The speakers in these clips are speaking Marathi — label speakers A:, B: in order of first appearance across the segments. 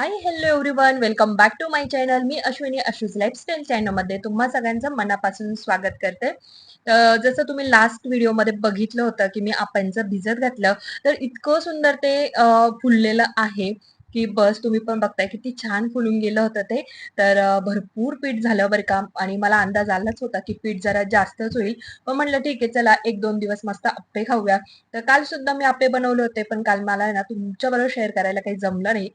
A: Hi hello everyone welcome back to my channel me Ashwini अश्विज lifestyle चॅनलमध्ये तुम्हा सगळ्यांचं मनापासून स्वागत करते. तर जसं तुम्ही लास्ट व्हिडिओमध्ये बघितलं होतं की मी आपणचं भिजत घातलं तर इतकं सुंदर ते फुललेलं आहे की बस तुम्ही पण बघताय किती छान फुलून गेलं होतं ते. तर भरपूर पीठ झालं बरं का आणि मला अंदाज आलाच होता की पीठ जरा जास्तच होईल. पण म्हणलं ठीक आहे चला एक दोन दिवस मस्त आप्पे खाऊया. तर काल सुद्धा मी आप्पे बनवले होते पण काल मला ना तुमच्याबरोबर शेअर करायला काही जमलं नाही.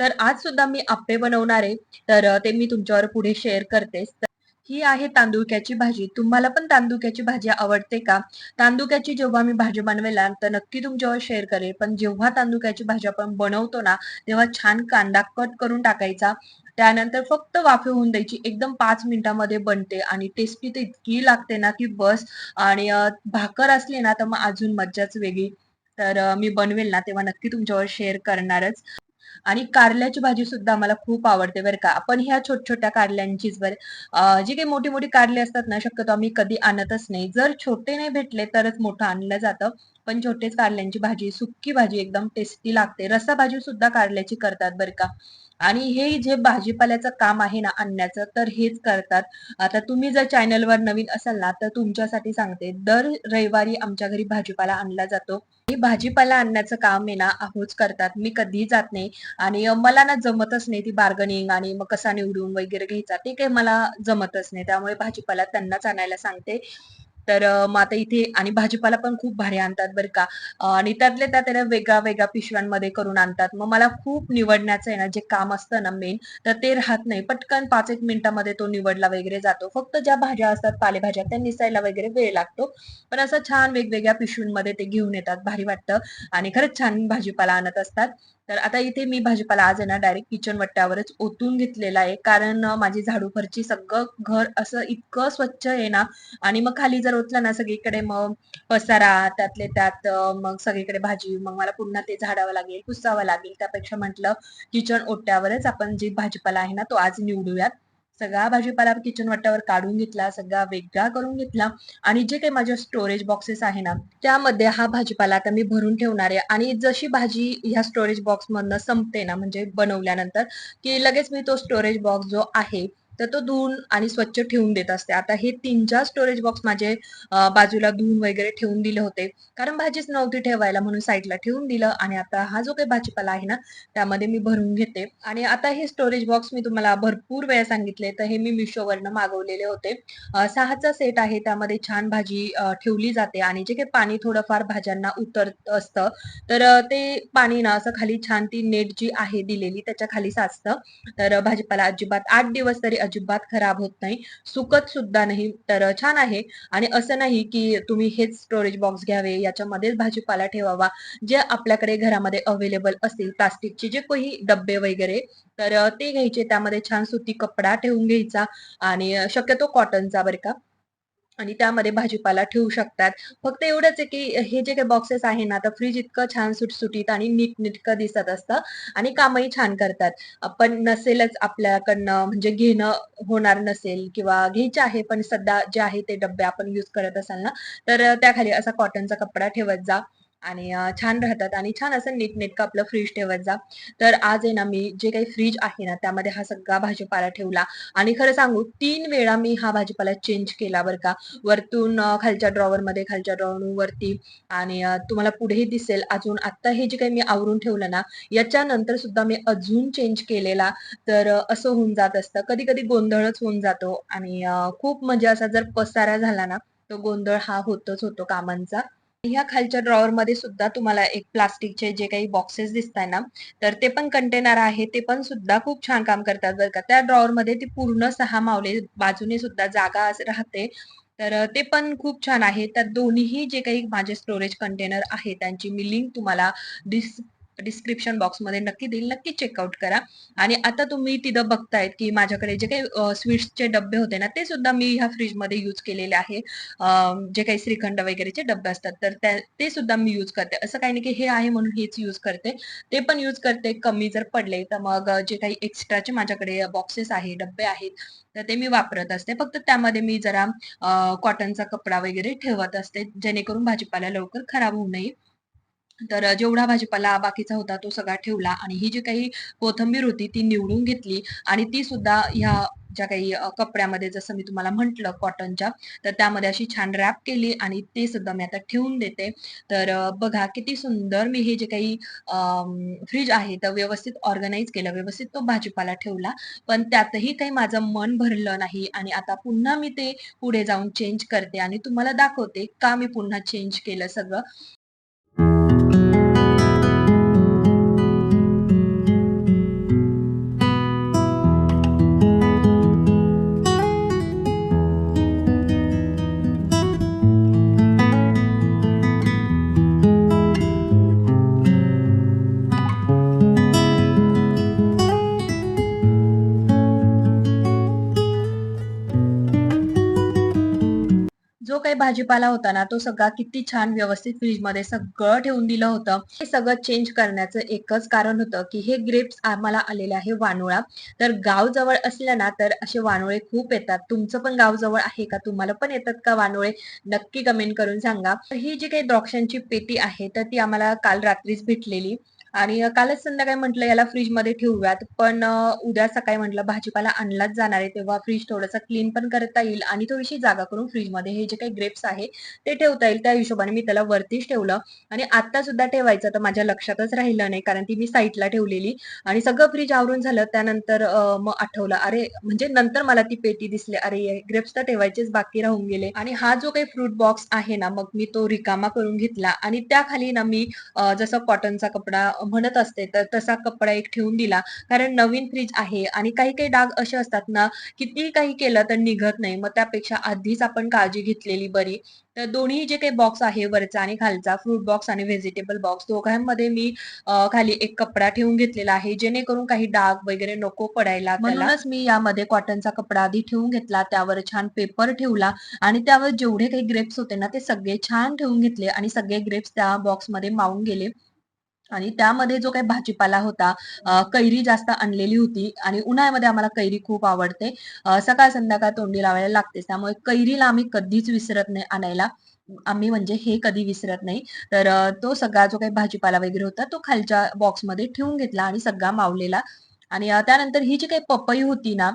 A: तर आज सुद्धा मी आप्पे बनवणार आहे. तर ते मी तुमच्यावर पुढे शेअर करतेच. तर ही आहे तांदुक्याची भाजी. तुम्हाला पण तांदुक्याची भाजी आवडते का? तांदुक्याची जेव्हा मी भाजी बनवेला तर नक्की तुमच्यावर शेअर करेल. पण जेव्हा तांदुक्याची भाजी आपण बनवतो ना तेव्हा छान कांदा कट करून टाकायचा. त्यानंतर फक्त वाफे होऊन द्यायची. एकदम पाच मिनिटामध्ये बनते आणि टेस्टी तर इतकी लागते ना की बस. आणि भाकर असली ना तर मग अजून मज्जाच वेगळी. तर मी बनवेल ना तेव्हा नक्की तुमच्यावर शेअर करणारच. आणि कारल्याची भाजी सुद्धा मला खूप आवडते बरं का. आपण ह्या छोट छोट्या कारल्यांचीच बरं जी काही मोठी मोठी कारले असतात ना शक्यतो आम्ही कधी आणतच नाही. जर छोटे नाही भेटले तरच मोठं आणलं जातं. पण छोटेच कारल्यांची भाजी सुक्की भाजी एकदम टेस्टी लागते. रसा भाजी सुद्धा कारल्याची करतात बरं का. आणि हे जे भाजीपाल्याचं काम आहे ना आणण्याचं तर हेच करतात. आता तुम्ही जर चॅनलवर नवीन असाल ना तर तुमच्यासाठी सांगते. दर रविवारी आमच्या घरी भाजीपाला आणला जातो. हे भाजीपाला आणण्याचं काम आहे ना आहोच करतात. मी कधीही जात नाही. आणि मला ना जमतच नाही ती बार्गनिंग आणि मग कसा निवडून वगैरे घ्यायचा ते काही मला जमतच नाही. त्यामुळे भाजीपाला त्यांनाच आणायला सांगते. तर मग आता इथे आणि भाजीपाला पण खूप भारी आणतात बरं का. आणि त्यातल्या त्यात त्याला वेगळ्या वेगळ्या पिशव्यांमध्ये करून आणतात. मग मला खूप निवडण्याचं आहे ना जे काम असतं ना मेन तर ते राहत नाही. पटकन पाच एक मिनिटामध्ये तो निवडला वगैरे जातो. फक्त ज्या भाज्या असतात पालेभाज्या त्या निसायला वगैरे वेळ लागतो. पण असं छान वेगवेगळ्या पिशवींमध्ये ते घेऊन येतात भारी वाटतं. आणि खरंच छान भाजीपाला आणत असतात. तर आता इथे मी भाजीपाला आज आहे ना डायरेक्ट किचन वट्ट्यावरच ओतून घेतलेला आहे. कारण माझी झाडू फरची सगळं घर असं इतकं स्वच्छ आहे ना आणि मग खाली जर ओतलं ना सगळीकडे मग पसारा त्यातले त्यात मग सगळीकडे भाजी मग मला पुन्हा ते झाडावं लागेल पुसावं लागेल. त्यापेक्षा म्हटलं किचन ओट्यावरच आपण जे भाजीपाला आहे ना तो आज निवडूयात. सगळा भाजीपाला किचन वाट्यावर काढून घेतला सगळा वेगळा करून घेतला आणि जे काही माझ्या स्टोरेज बॉक्सेस आहे ना त्यामध्ये हा भाजीपाला आता मी भरून ठेवणार आहे. आणि जशी भाजी ह्या स्टोरेज बॉक्स मधनं संपते ना म्हणजे बनवल्यानंतर की लगेच मी तो स्टोरेज बॉक्स जो आहे तर तो धुवून आणि स्वच्छ ठेवून देत असते. आता हे तीन चार स्टोरेज बॉक्स माझे बाजूला धुवून वगैरे ठेवून दिले होते. कारण भाजीच नव्हती ठेवायला म्हणून साईडला ठेवून दिलं आणि आता हा जो काही भाजीपाला आहे ना त्यामध्ये मी भरून घेते. आणि आता हे स्टोरेज बॉक्स मी तुम्हाला भरपूर वेळा सांगितले तर हे मी मिशोवरनं मागवलेले होते. सहाचा सेट आहे त्यामध्ये छान भाजी ठेवली जाते आणि जे काही पाणी थोडंफार भाज्यांना उतरत असतं तर ते पाणी ना असं खाली छान ती नेट जी आहे दिलेली त्याच्याखाली साचतं. तर भाजीपाला अजिबात आठ दिवस तरी अजिबात खराब होत नाही. सुकत सुद्धा नाही. तर छान आहे. आणि असं नाही की तुम्ही हेच स्टोरेज बॉक्स घ्यावे. याच्यामध्येच भाजीपाला ठेवावा. जे आपल्याकडे घरामध्ये अवेलेबल असतील प्लास्टिकचे जे काही डब्बे वगैरे तर ते घ्यायचे. त्यामध्ये छान सुती कपडा ठेवून घ्यायचा. आणि शक्यतो कॉटनचा बरं का. आणि त्यामध्ये भाजीपाला ठेवू शकतात. फक्त एवढंच आहे, की हे जे काही बॉक्सेस आहे ना, आता फ्रीज इतकं छान सुटसुटीत आणि नीटनेटकं दिसत असतं आणि कामही छान करतात. पण नसेलच आपल्याकडनं म्हणजे घेणं होणार नसेल किंवा घ्यायचे आहे, पण सध्या जे आहे ते डब्बे आपण यूज करत असाल ना, तर त्याखाली असा कॉटनचा कपडा ठेवत जा आणि छान राहतात आणि छान असं नीटनेटकं आपलं फ्रीज ठेवत जा. तर आज आहे ना, मी जे काही फ्रीज आहे ना, त्यामध्ये हा सगळा भाजीपाला ठेवला आणि खरं सांगू तीन वेळा मी हा भाजीपाला चेंज केला बरं का. वरतून खालच्या ड्रॉवरमध्ये, खालच्या ड्रॉवरून वरती आणि तुम्हाला पुढेही दिसेल अजून आत्ता हे जे काही मी आवरून ठेवलं ना, याच्यानंतर सुद्धा मी अजून चेंज केलेला. तर असं होऊन जात असतं. कधी-कधी गोंधळच होऊन जातो आणि खूप म्हणजे असा जर पसारा झाला ना, तो गोंधळ हा होतच होतो कामांचा. ह्या खालच्या ड्रॉवर मध्ये सुद्धा तुम्हाला एक प्लास्टिकचे जे काही बॉक्सेस दिसताय ना, तर ते पण कंटेनर आहे. ते पण सुद्धा खूप छान काम करतात बरं का. त्या ड्रॉवर मध्ये ती पूर्ण सहा मावले बाजूने सुद्धा जागा राहते. तर ते पण खूप छान आहे. तर दोन्हीही जे काही माझे स्टोरेज कंटेनर आहे, त्यांची मी लिंक तुम्हाला डिस डिस्क्रिप्शन बॉक्समध्ये नक्की देईल. नक्की चेकआउट करा. आणि आता तुम्ही तिथं बघतायत, की माझ्याकडे जे काही स्वीट्सचे डब्बे होते ना, ते सुद्धा मी ह्या फ्रीजमध्ये यूज केलेले आहे. जे काही श्रीखंड वगैरेचे डब्बे असतात, तर त्या ते सुद्धा मी यूज करते. असं काही नाही, की हे आहे म्हणून हेच यूज करते. ते पण यूज करते. कमी जर पडले, तर मग जे काही एक्स्ट्राचे माझ्याकडे बॉक्सेस आहे, डब्बे आहेत, तर ते मी वापरत असते. फक्त त्यामध्ये मी जरा कॉटनचा कपडा वगैरे ठेवत असते, जेणेकरून भाजीपाला लवकर खराब होऊ नये. तर जेवढा भाजीपाला बाकीचा होता तो सगळा ठेवला आणि ही जी काही कोथिंबीर होती ती निवडून घेतली आणि ती सुद्धा ह्या ज्या काही कपड्यामध्ये जसं मी तुम्हाला म्हटलं कॉटनच्या तर त्यामध्ये अशी छान रॅप केली आणि ते सुद्धा मी आता ठेवून देते. तर बघा किती सुंदर मी हे जे काही फ्रीज आहे तर व्यवस्थित ऑर्गनाईज केलं व्यवस्थित तो भाजीपाला ठेवला. पण त्यातही काही माझं मन भरलं नाही आणि आता पुन्हा मी ते पुढे जाऊन चेंज करते आणि तुम्हाला दाखवते का मी पुन्हा चेंज केलं सगळं. भाजीपाला होता ना, तो सगळा किती छान व्यवस्थित फ्रीजमध्ये सगळं ठेवून दिलं होतं. हे सगळं चेंज करण्याचं एकच कारण होतं, की हे ग्रेप्स आम्हाला आलेले आहे वानोळा. तर गाव जवळ असलं ना, तर असे वानोळे खूप येतात. तुमचं पण गाव जवळ आहे का? तुम्हाला पण येतात का वानोळे? नक्की कमेंट करून सांगा. तर ही जी काही द्राक्षांची पेटी आहे, तर ती आम्हाला काल रात्रीच भेटलेली. आणि कालच संध्याकाळी म्हटलं याला फ्रीजमध्ये ठेवूयात. पण उद्या सकाळी म्हटलं भाजीपाला आणलाच जाणार आहे, तेव्हा फ्रीज थोडंसं क्लीन पण करता येईल आणि थोडीशी जागा करून फ्रीजमध्ये हे जे काही ग्रेप्स आहे, ते ठेवता येईल. त्या हिशोबाने मी त्याला वरतीच ठेवलं आणि आता सुद्धा ठेवायचं तर माझ्या लक्षातच राहिलं नाही, कारण ती मी साईडला ठेवलेली आणि सगळं फ्रीज आवरून झालं. त्यानंतर मग आठवलं, अरे म्हणजे नंतर मला ती पेटी दिसली. अरे, ग्रेप्स तर ठेवायचेच बाकी राहून गेले आणि हा जो काही फ्रूट बॉक्स आहे ना, मग मी तो रिकामा करून घेतला आणि त्याखाली ना मी जसं कॉटनचा कपडा म्हणत असते, तर तसा कपडा एक ठेवून दिला. कारण नवीन फ्रीज आहे आणि काही-काही डाग असे असतात ना, कितीही काही केलं तर निघत नाही. मग त्यापेक्षा आधीच आपण काळजी घेतलेली बरी. तर दोन्ही जे काही बॉक्स आहे वरचा आणि खालचा फ्रूट बॉक्स आणि व्हेजिटेबल बॉक्स दोघांमध्ये मी खाली एक कपडा ठेवून घेतलेला आहे, जेणेकरून काही डाग वगैरे नको पडायला म्हणूनच मी यामध्ये कॉटनचा कपडा आधी ठेवून घेतला, त्यावर छान पेपर ठेवला आणि त्यावर जेवढे काही ग्रेप्स होते ना, ते सगळे छान ठेवून घेतले आणि सगळे ग्रेप्स त्या बॉक्समध्ये मावून गेले. आणि त्यामध्ये जो काही भाजीपाला होता कैरी जास्त आणलेली होती आणि उन्हाळ्यामध्ये आम्हाला कैरी खूप आवडते. सकाळ संध्याकाळ तोंडी लावायला लागते त्यामुळे कैरीला आम्ही कधीच विसरत नाही आणायला. आम्ही म्हणजे हे कधी विसरत नाही. तर तो सगळा जो काही भाजीपाला वगैरे होता तो खालच्या बॉक्समध्ये ठेवून घेतला आणि सगळा मावलेला आणि त्यानंतर ही जी काही पपई होती ना,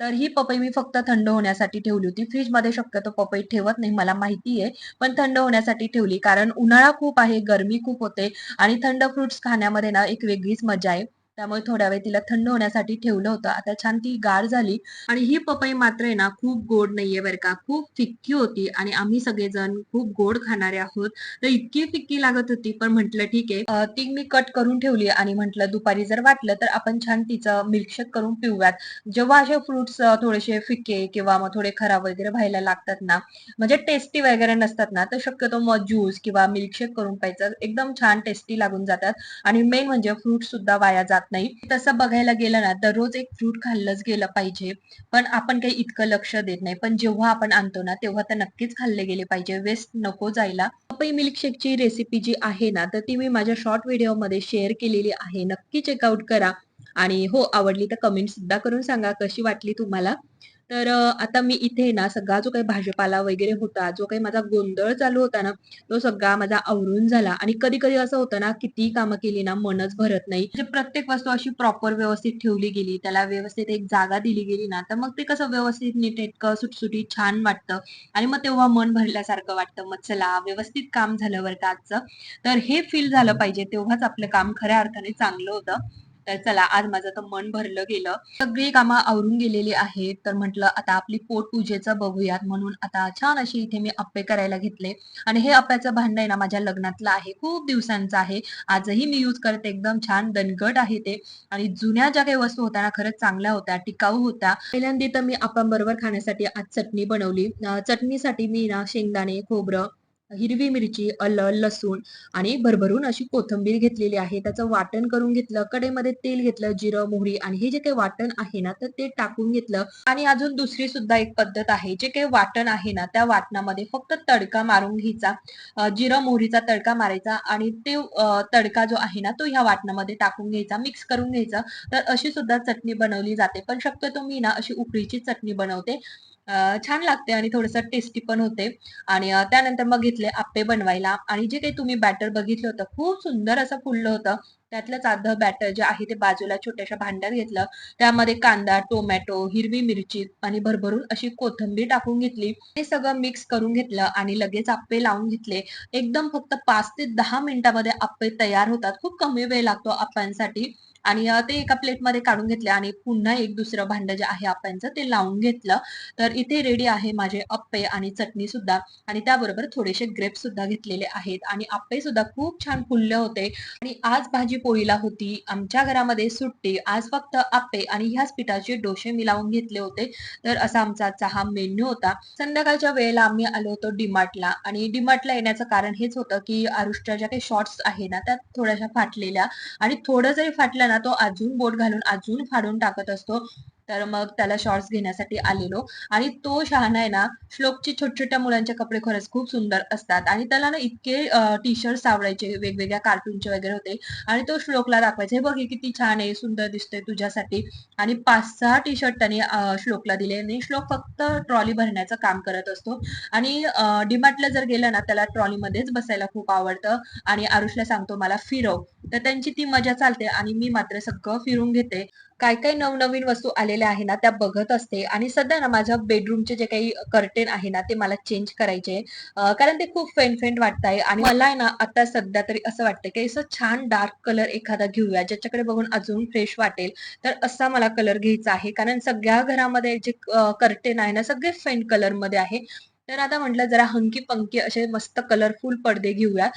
A: तर ही पपई मी फक्त थंड होण्यासाठी ठेवली होती. फ्रीजमध्ये शक्यतो पपई ठेवत नाही मला माहिती आहे. पण थंड होण्यासाठी ठेवली कारण उन्हाळा खूप आहे, गरमी खूप होते आणि थंड फ्रुट्स खाण्यामध्ये ना एक वेगळीच मजा आहे. त्यामुळे थोड्या वेळ तिला थंड होण्यासाठी ठेवलं होतं. आता छान ती गार झाली आणि ही पपई मात्र आहे ना खूप गोड नाहीये बरं का. खूप फिक्की होती आणि आम्ही सगळेजण खूप गोड खाणारे आहोत. तर इतकी फिक्की लागत होती पण म्हटलं ठीक आहे. ती मी कट करून ठेवली आणि म्हटलं दुपारी जर वाटलं तर आपण छान तिचं मिल्कशेक करून पिऊयात. जेव्हा असे फ्रुट्स थोडेसे फिके किंवा मग थोडे खराब वगैरे व्हायला लागतात ना, म्हणजे टेस्टी वगैरे नसतात ना, तर शक्यतो मग ज्यूस किंवा मिल्कशेक करून प्यायचं. एकदम छान टेस्टी लागून जातात आणि मेन म्हणजे फ्रुट सुद्धा वाया जात नाही. तसं बघायला गेलं ना, दररोज एक फ्रूट खाल्लंच गेलं पाहिजे. पण आपण काही इतकं लक्ष देत नाही. पण जेव्हा आपण आणतो ना, तेव्हा तर नक्कीच खाल्ले गेले पाहिजे. वेस्ट नको जायला. पपई मिल्कशेकची रेसिपी जी आहे ना, तर ती मी माझ्या शॉर्ट व्हिडिओमध्ये शेअर केलेली आहे. नक्की चेकआउट करा. आणि हो, आवडली तर कमेंट सुद्धा करून सांगा कशी वाटली तुम्हाला. तर आता मी इथे ना सगळा जो काही भाजीपाला वगैरे होता, जो काही माझा गोंधळ चालू होता ना, तो सगळा माझा आवरून झाला आणि कधी-कधी असं होतं ना, कितीही कामं केली ना, मनच भरत नाही. म्हणजे प्रत्येक वस्तू अशी प्रॉपर व्यवस्थित ठेवली गेली, त्याला व्यवस्थित एक जागा दिली गेली ना, तर मग ते कसं व्यवस्थित नीटनेटकं, सुटसुटीत छान वाटतं आणि मग तेव्हा मन भरल्यासारखं वाटतं. मग चला, व्यवस्थित काम झालं बरं का आजचं. तर हे फील झालं पाहिजे, तेव्हाच आपलं काम खऱ्या अर्थाने चांगलं होतं. तर चला, आज माझं तर मन भरलं गेलं. सगळी कामं आवरून गेलेली आहेत. तर म्हटलं आता आपली पोटपूजेचं बघूयात म्हणून आता छान अशी इथे मी अप्पे करायला घेतले आणि हे अप्प्याचं भांडं आहे ना माझ्या लग्नातलं आहे. खूप दिवसांचं आहे. आजही मी यूज करते. एकदम छान दणकट आहे ते आणि जुन्या ज्या काही वस्तू होत्या ना खरंच चांगल्या होत्या, टिकाऊ होत्या. पहिल्यांदा तर मी अप्पांबरोबर खाण्यासाठी आज चटणी बनवली. चटणीसाठी मी ना शेंगदाणे, खोबरं, हिरवी मिरची, अल लसूण आणि भरभरून अशी कोथिंबीर घेतलेली आहे. त्याचं वाटण करून घेतलं. कडेमध्ये तेल घेतलं, जिरं, मोहरी आणि हे जे काही वाटण आहे ना, तर ते टाकून घेतलं आणि अजून दुसरी सुद्धा एक पद्धत आहे. जे काही वाटण आहे ना, त्या वाटणामध्ये फक्त तडका मारून घ्यायचा. जिरं, मोहरीचा तडका मारायचा आणि ते तडका जो आहे ना, तो ह्या वाटणामध्ये टाकून घ्यायचा, मिक्स करून घ्यायचा. तर अशी सुद्धा चटणी बनवली जाते. पण शक्यतो मी ना अशी उकडीची चटणी बनवते. छान लागते आणि थोडंसं टेस्टी पण होते आणि त्यानंतर मग घेतले आप्पे बनवायला आणि जे काही तुम्ही बॅटर बघितलं होतं खूप सुंदर असं फुललं होतं. त्यातलंच अर्धं बॅटर जे आहे ते बाजूला छोट्याशा भांड्यात घेतलं. त्यामध्ये कांदा, टोमॅटो, हिरवी मिरची आणि भरभरून अशी कोथिंबीर टाकून घेतली. हे सगळं मिक्स करून घेतलं आणि लगेच आप्पे लावून घेतले. एकदम फक्त पाच ते दहा मिनिटामध्ये आप्पे तयार होतात. खूप कमी वेळ लागतो आप्प्यांसाठी आणि ते एका प्लेटमध्ये काढून घेतले आणि पुन्हा एक दुसरं भांडं जे आहे आप्प्यांचं ते लावून घेतलं. तर इथे रेडी आहे माझे अप्पे आणि चटणी सुद्धा आणि त्याबरोबर थोडेसे ग्रेप्स सुद्धा घेतलेले आहेत आणि आप्पे सुद्धा खूप छान फुलले होते आणि आज भाजी पोळीला होती. आमच्या घरामध्ये सुट्टी. आज फक्त आप्पे आणि ह्याच पिठाचे डोसे मी लावून घेतले होते. तर असा आमचा चहा मेन्यू होता. संध्याकाळच्या वेळेला आम्ही आलो होतो डिमार्टला आणि डिमार्टला येण्याचं कारण हेच होतं, की आरुषच्या ज्या काही शॉर्ट्स आहे ना, त्या थोड्याशा फाटलेल्या आणि थोडं जरी फाटलं ना, तो अजून बोट घालून अजून फाडून टाकत असतो. तर मग त्याला शॉर्ट्स घेण्यासाठी आलेलो. आणि तो शहाणा आहे ना, श्लोकचे छोट्या-छोट्या मुलांचे कपडे खरंच खूप सुंदर असतात. आणि त्याला ना इतके टी शर्ट्स आवडायचे, वेगवेगळ्या कार्टूनचे वगैरे होते. आणि तो श्लोकला दाखवायचा, "हे बघ, हे किती छान आहे, सुंदर दिसतोय तुझ्यासाठी." आणि 5-6 टी शर्ट त्याने श्लोकला दिले. आणि श्लोक फक्त ट्रॉली भरण्याचं काम करत असतो. आणि डिमार्टला डी-मार्टला जर गेलं ना, त्याला ट्रॉलीमध्येच बसायला खूप आवडतं. आणि आरुषला सांगतो, "मला फिरव." तर त्यांची ती मजा चालते. आणि मी मात्र सगळं फिरून घेते. काय काय नवनवीन वस्तू आलेल्या आहे ना, त्या बघत असते आणि सध्या ना माझ्या बेडरूमचे जे काही कर्टेन आहे ना, ते मला चेंज करायचे कारण ते खूप फेंट-फेंट वाटतंय आणि मला आहे ना, आता सध्या तरी असं वाटतं, की असं छान डार्क कलर एखादा घेऊया, ज्याच्याकडे बघून अजून फ्रेश वाटेल. तर असा मला कलर घ्यायचा आहे. कारण सगळ्या घरामध्ये जे कर्टेन आहे ना, सगळे फेंट कलरमध्ये आहे. तर आता म्हटलं जरा हंकी-पंकी असे मस्त कलरफुल पडदे घेऊया,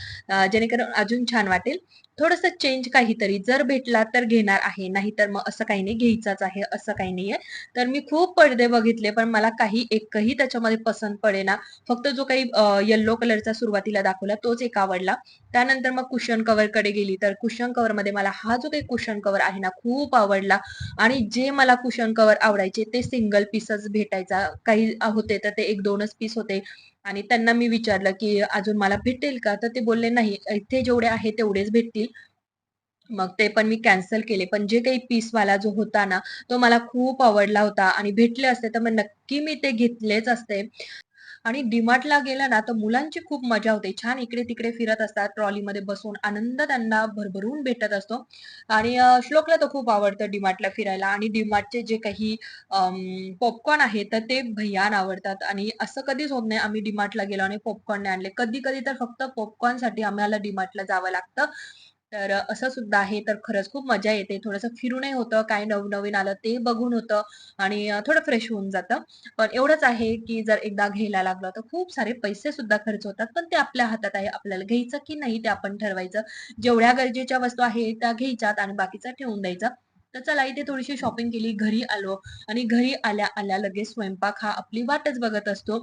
A: जेणेकरून अजून छान वाटेल. थोडस चेंज काहीतरी जर भेटला तर घेणार आहे, नाहीतर मग असं काही नाही घ्यायचाच आहे, असं काही नाहीये. तर मी खूप पडदे बघितले, पण मला काही एकही त्याच्यामध्ये पसंत पडेना. फक्त जो काही येल्लो कलरचा सुरुवातीला दाखवला तोच एक आवडला. त्यानंतर मग कुशन कव्हरकडे गेली, तर कुशन कव्हरमध्ये मला हा जो काही कुशन कव्हर आहे ना, खूप आवडला आणि जे मला कुशन कव्हर आवडायचे ते सिंगल पीसच भेटायचा. काही होते तर ते 1-2च पीस होते आणि त्यांना मी विचारलं, की "अजून मला भेटेल का?" तर ते बोलले, "नाही, इथे जेवढे आहे तेवढेच भेटतील." मग ते पण मी कॅन्सल केले. पण जे काही पीसवाला जो होता ना, तो मला खूप आवडला होता आणि भेटले असते तर मग नक्की मी ते घेतलेच असते. आणि डी-मार्टला ना, तर मुलांची खूप मजा होते. छान इकडे-तिकडे फिरत असतात ट्रॉलीमध्ये बसून. आनंद त्यांना भरभरून भेटत असतो. आणि श्लोकला तर खूप आवडतं डीमार्टला फिरायला आणि डीमार्टचे जे काही पॉपकॉर्न आहे, तर ते भय्यान आवडतात आणि असं कधीच होत नाही आम्ही डीमार्टला गेलो आणि पॉपकॉर्न नाही आणले. कधी-कधी तर फक्त पॉपकॉर्नसाठी आम्हाला डीमार्टला जावं लागतं. तर असं सुद्धा आहे. तर खरंच खूप मजा येते. थोडंसं फिरूनही होतं, काय नवनवीन आलं ते बघून होतं आणि थोडं फ्रेश होऊन जातं. पण एवढंच आहे, की जर एकदा घ्यायला लागलं, तर खूप सारे पैसे सुद्धा खर्च होतात. पण ते आपल्या हातात आहे. आपल्याला घ्यायचं की नाही ते आपण ठरवायचं. जेवढ्या गरजेच्या वस्तू आहे त्या घ्यायच्यात आणि बाकीचं ठेवून द्यायचं. तर चला इथे थोडीशी शॉपिंग केली, घरी आलो आणि घरी आल्या-आल्या लगेच स्वयंपाक हा आपली वाटच बघत असतो.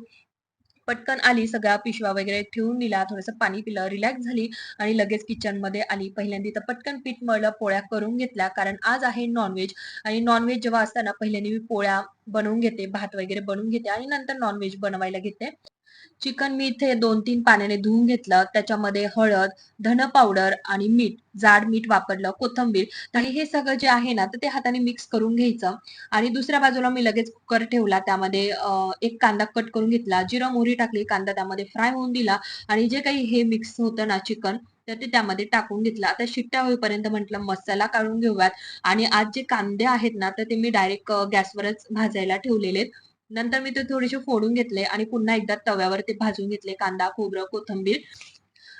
A: पटकन आली, सगळ्या पिशव्या वगैरे ठेवून दिला थोडंसं पाणी पिलं, रिलॅक्स झाली आणि लगेच किचनमध्ये आली. पहिल्यांदा तर पटकन पीठ मळलं, पोळ्या करून घेतल्या कारण आज आहे नॉनव्हेज आणि नॉनव्हेज जेव्हा असताना पहिल्यांदा मी पोळ्या बनवून घेते, भात वगैरे बनवून घेते आणि नंतर नॉनव्हेज बनवायला घेते. चिकन मी इथे 2-3 पाण्याने धुवून घेतलं. त्याच्यामध्ये हळद, धन पावडर आणि मीठ, जाड मीठ वापरलं, कोथिंबीर आणि हे सगळं जे आहे ना, तर ते हाताने मिक्स करून घ्यायचं आणि दुसऱ्या बाजूला मी लगेच कुकर ठेवला. त्यामध्ये एक कांदा कट करून घेतला, जिरं, मोहरी टाकली, कांदा त्यामध्ये फ्राय होऊन दिला आणि जे काही हे मिक्स होतं ना चिकन, तर ते त्यामध्ये टाकून घेतलं. आता शिट्ट्या होईपर्यंत म्हटलं मसाला काढून घेऊयात आणि आज जे कांदे आहेत ना, तर ते मी डायरेक्ट गॅसवरच भाजायला ठेवलेले नंतर मी ते थोडेसे फोडून घेतले आणि पुन्हा एकदा तव्यावर ते भाजून घेतले कांदा, खोबरं, कोथिंबीर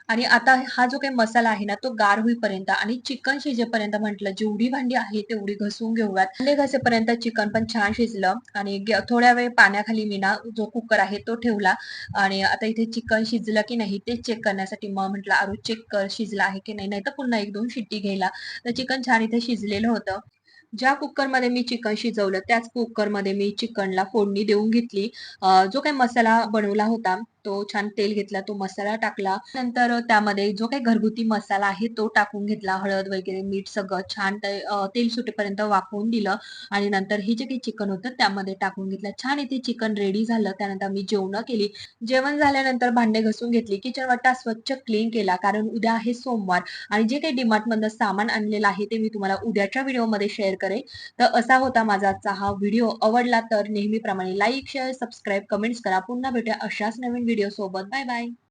A: आणि आता हा जो काही मसाला आहे ना, तो गार होईपर्यंत आणि चिकन शिजेपर्यंत म्हटलं जेवढी भांडी आहे तेवढी घसवून घेऊयात. भांडे घासेपर्यंत चिकन पण छान शिजलं आणि थोड्या वेळ पाण्याखाली मी ना जो कुकर आहे तो ठेवला आणि आता इथे चिकन शिजलं की नाही ते चेक करण्यासाठी मग म्हटलं "आरू चेक कर शिजलं आहे की नाही." नाही तर पुन्हा 1-2 शिट्टी घ्यायला. तर चिकन छान इथे शिजलेलं होतं. ज्या कुकरमध्ये मी चिकन शिजवलं त्याच कुकरमध्ये मी चिकनला फोडणी देऊन घेतली. जो काही मसाला बनवला होता तो छान तेल घेतला तो मसाला टाकला. नंतर त्यामध्ये जो काही घरगुती मसाला आहे तो टाकून घेतला हळद वगैरे मीठ सगळं छान ते तेल सुटेपर्यंत वाफवून दिलं. आणि नंतर हे जे काही चिकन होतं त्यामध्ये टाकून घेतलं. छान इथे चिकन रेडी झालं. त्यानंतर मी जेवण केली. जेवण झाल्यानंतर भांडे घासून घेतली. किचन वाटा स्वच्छ क्लीन केला. कारण उद्या आहे सोमवार. आणि जे काही डीमार्ट मधनं सामान आणलेलं आहे ते मी तुम्हाला उद्याच्या व्हिडिओमध्ये शेअर करेन. तर असा होता माझा आजचा हा व्हिडिओ. आवडला तर नेहमीप्रमाणे लाईक शेअर सबस्क्राईब कमेंट्स करा. पुन्हा भेटूया अशाच नवीन 视频，再见。